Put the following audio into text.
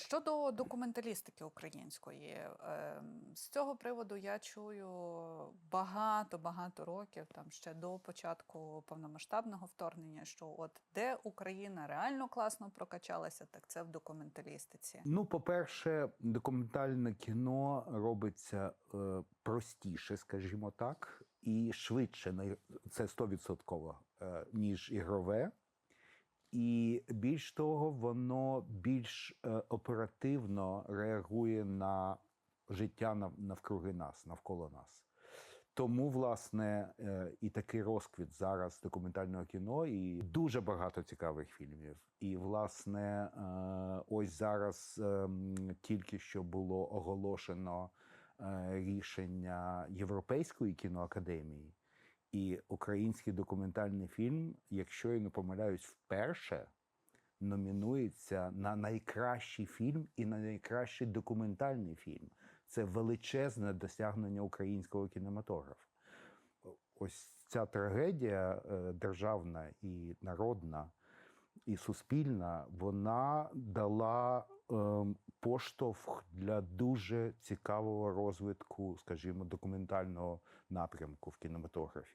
Щодо документалістики української, ем, з цього приводу я чую багато багато років, там ще до початку повномасштабного вторгнення, що от де Україна реально класно прокачалася, так це в документалістиці. Ну, по-перше, документальне кіно робиться е, простіше, скажімо так, і швидше, це 100%, е, ніж ігрове. І більш того, воно більш е, оперативно реагує на життя навкруги нас, навколо нас. Тому, власне, е, і такий розквіт зараз документального кіно, і дуже багато цікавих фільмів. І, власне, е, ось зараз ем, тільки що було оголошено рішення Європейської кіноакадемії. І український документальний фільм, якщо я не помиляюсь, вперше номінується на найкращий фільм і на найкращий документальний фільм. Це величезне досягнення українського кінематографа. Ось ця трагедія е, державна і народна, і суспільна, вона дала ем, поштовх для дуже цікавого розвитку, скажімо, документального напрямку в кінематографі.